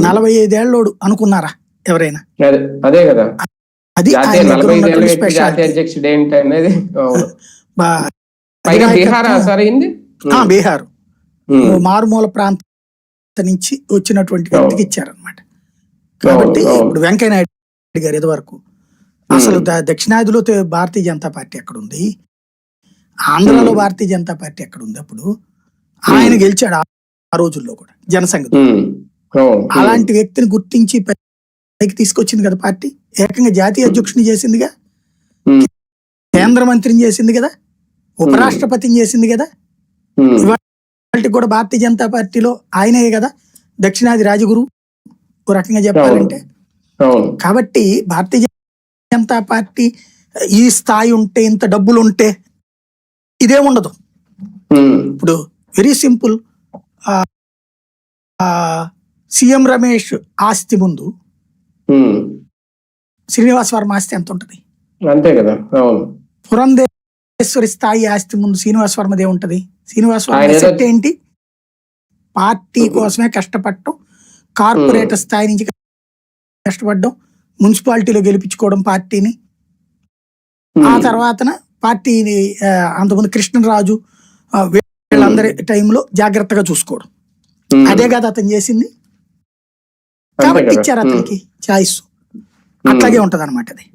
నలభై ఐదేళ్ళోడు అనుకున్నారా ఎవరైనా? అదే కదా. అది బీహార్. మారుమూల ప్రాంతం నుంచి వచ్చినటువంటి వ్యక్తికి ఇచ్చారనమాట కాబట్టి. ఇప్పుడు వెంకయ్య నాయుడు గారు ఇదివరకు అసలు దక్షిణాదిలో భారతీయ జనతా పార్టీ ఎక్కడ ఉంది ఆంధ్రాలో. భారతీయ జనతా పార్టీ ఎక్కడ ఉంది అప్పుడు? ఆయన గెలిచాడు ఆ- రోజుల్లో కూడా జనసంఘ. అలాంటి వ్యక్తిని గుర్తించి పైకి తీసుకొచ్చింది కదా పార్టీ. ఏకంగా జాతీయ అధ్యక్షుని చేసిందిగా. కేంద్ర మంత్రిని చేసింది కదా ఉపరాష్ట్రపతిని చేసింది కదా. వాళ్ళకి కూడా భారతీయ జనతా పార్టీలో ఆయనే కదా దక్షిణాది రాజగురు. ఓ రకంగా చెప్పాలంటే. కాబట్టి భారతీయ జనతా పార్టీ ఈ స్థాయి ఉంటే ఇంత డబ్బులు ఉంటే ఇదే ఉండదు. ఇప్పుడు వెరీ సింపుల్. సీఎం రమేష్ ఆస్తి ముందు. శ్రీనివాస్ వర్మ ఆస్తి ఎంత ఉంటది అంతే కదా అవును. పురంధేశ్వరి స్థాయి ఆస్తి ముందు శ్రీనివాస్ వర్మదే ఉంటది శ్రీనివాస్ వర్మ ఏంటి? పార్టీ కోసమే కష్టపడటం కార్పొరేటర్ స్థాయి నుంచి కష్టపడడం మున్సిపాలిటీలో గెలిపించుకోవడం పార్టీని. ఆ. తర్వాతన పార్టీని అంతకుముందు కృష్ణరాజు వీళ్ళందరి టైంలో జాగ్రత్తగా చూసుకోవడం. అదే కదా అతను చేసింది. కాబట్టి. ఇచ్చారు. అతనికి చాయిస్ అట్లాగే ఉంటది అనమాట అది